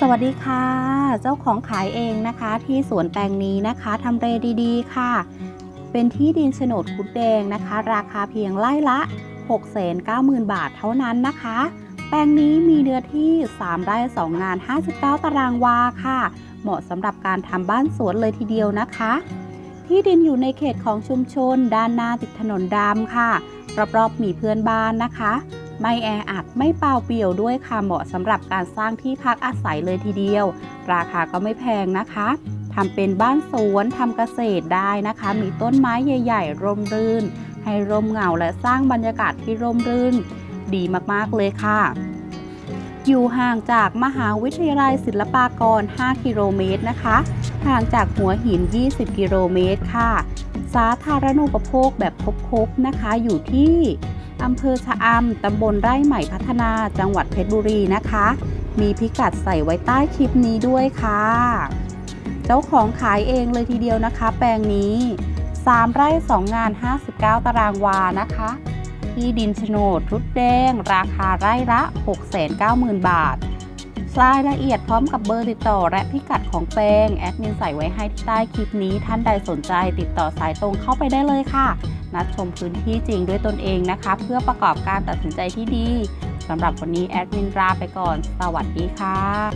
สวัสดีค่ะ เจ้าของขายเองนะคะที่สวนแปลงนี้นะคะทำเลดีๆ ค่ะ เป็นที่ดินโฉนดคุดแดงนะคะ ราคาเพียงไร่ละ 690,000 บาทเท่านั้นนะคะ แปลงนี้มีเนื้อที่ 3 ไร่ 2 งาน 59 ตารางวาค่ะ เหมาะสำหรับการทำบ้านสวนเลยทีเดียวนะคะ ที่ดินอยู่ในเขตของชุมชน ด้านหน้าติดถนนดำค่ะรอบๆมีเพื่อนบ้านนะคะ ไม่แออัดไม่เปล่าเปลี่ยวด้วยค่ะเหมาะสำหรับการสร้างที่พักอาศัยเลยทีเดียว ราคาก็ไม่แพงนะคะทำเป็นบ้านสวนทำเกษตรได้นะคะ มีต้นไม้ใหญ่ ๆ ร่มรื่น ให้ร่มเงาและสร้างบรรยากาศที่ร่มรื่น ดีมากๆเลยค่ะ อยู่ห่างจากมหาวิทยาลัยศิลปากร 5 กิโลเมตรนะคะ ห่างจากหัวหิน 20 กิโลเมตรค่ะ สาธารณูปโภคแบบครบๆนะคะอยู่ที่ อำเภอชะอำตำบลไร่ใหม่พัฒนาจังหวัดเพชรบุรีนะคะ มีพิกัดใส่ไว้ใต้คลิปนี้ด้วยค่ะ เจ้าของขายเองเลยทีเดียวนะคะ แปลงนี้ 3 ไร่ 2 งาน 59 ตารางวานะคะ ที่ดินโฉนดรุดแดง ราคาไร่ละ 690,000 บาทรายละเอียดพร้อมกับเบอร์ติดต่อและพิกัดของแปลงแอดมินใส่ไว้ให้ใต้คลิปนี้ท่านใดสนใจติดต่อสายตรงเข้าไปได้เลยค่ะ นัดชมพื้นที่จริงด้วยตนเองนะคะ เพื่อประกอบการตัดสินใจที่ดีสำหรับวันนี้แอดมินลาไปก่อน สวัสดีค่ะ